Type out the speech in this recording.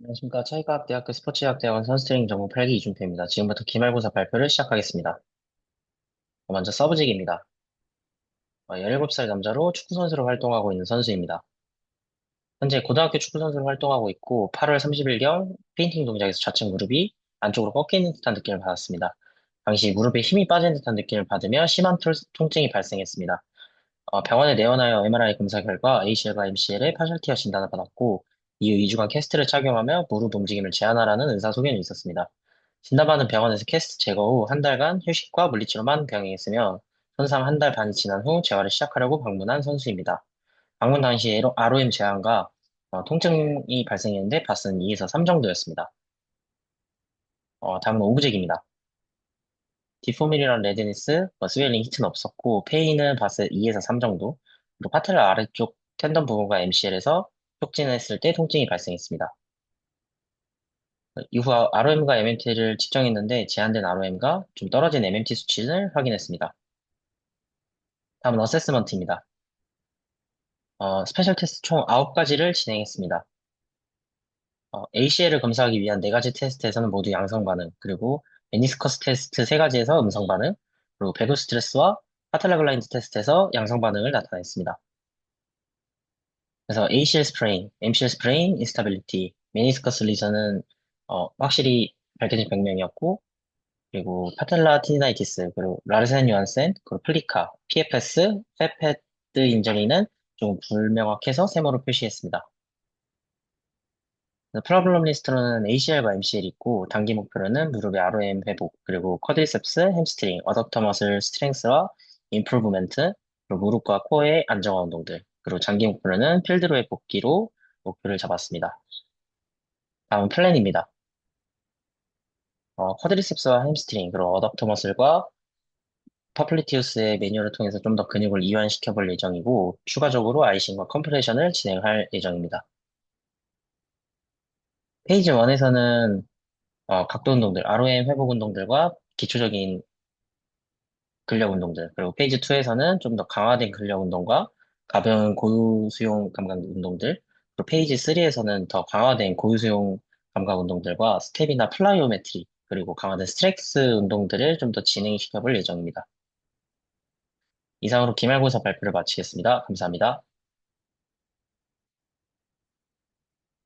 안녕하십니까. 차이과학대학교 스포츠의학대학원 선수트레이닝 전공 8기 이준표입니다. 지금부터 기말고사 발표를 시작하겠습니다. 먼저 서브직입니다. 17살 남자로 축구선수로 활동하고 있는 선수입니다. 현재 고등학교 축구선수로 활동하고 있고 8월 30일경 페인팅 동작에서 좌측 무릎이 안쪽으로 꺾이는 듯한 느낌을 받았습니다. 당시 무릎에 힘이 빠진 듯한 느낌을 받으며 심한 톨- 통증이 발생했습니다. 어, 병원에 내원하여 MRI 검사 결과 ACL과 MCL의 파셜티어 진단을 받았고 이후 2주간 캐스트를 착용하며 무릎 움직임을 제한하라는 의사소견이 있었습니다. 진단받은 병원에서 캐스트 제거 후 한 달간 휴식과 물리치료만 병행했으며 손상 한 달 반이 지난 후 재활을 시작하려고 방문한 선수입니다. 방문 당시 ROM 제한과 어, 통증이 발생했는데 바스는 2에서 3 정도였습니다. 어, 다음은 오브젝입니다. 디포밀이랑 레드니스, 뭐 스웰링 히트는 없었고 페인은 바스 2에서 3 정도, 그리고 파텔라 아래쪽 텐던 부분과 MCL에서 촉진했을 때 통증이 발생했습니다. 이후 ROM과 MMT를 측정했는데 제한된 ROM과 좀 떨어진 MMT 수치를 확인했습니다. 다음은 어세스먼트입니다. 어, 스페셜 테스트 총 9가지를 진행했습니다. 어, ACL을 검사하기 위한 4가지 테스트에서는 모두 양성 반응, 그리고 메니스커스 테스트 3가지에서 음성 반응, 그리고 배구 스트레스와 파텔라글라인드 테스트에서 양성 반응을 나타냈습니다. 그래서 ACL 스프레인, MCL 스프레인, 인스타빌리티, 메니스커스 리전은 어, 확실히 밝혀진 병명이었고, 그리고 파텔라 티니다이티스, 그리고 라르센 유한센, 그리고 플리카, PFS, 페페드 인저리는 좀 불명확해서 세모로 표시했습니다. 프로블럼 리스트로는 ACL과 MCL 있고, 단기 목표로는 무릎의 ROM 회복, 그리고 쿼드리셉스, 햄스트링, 어덕터 머슬 스트렝스와 임프루브멘트, 그리고 무릎과 코어의 안정화 운동들, 그리고 장기 목표로는 필드로의 복귀로 목표를 잡았습니다. 다음은 플랜입니다. 어, 쿼드리셉스와 햄스트링, 그리고 어덕터 머슬과 퍼플리티우스의 매뉴얼을 통해서 좀 더 근육을 이완시켜 볼 예정이고, 추가적으로 아이싱과 컴프레션을 진행할 예정입니다. 페이지 1에서는 각도 운동들, ROM 회복 운동들과 기초적인 근력 운동들, 그리고 페이지 2에서는 좀 더 강화된 근력 운동과 가벼운 고유수용 감각 운동들, 그리고 페이지 3에서는 더 강화된 고유수용 감각 운동들과 스텝이나 플라이오메트리, 그리고 강화된 스트렉스 운동들을 좀 더 진행시켜 볼 예정입니다. 이상으로 기말고사 발표를 마치겠습니다. 감사합니다.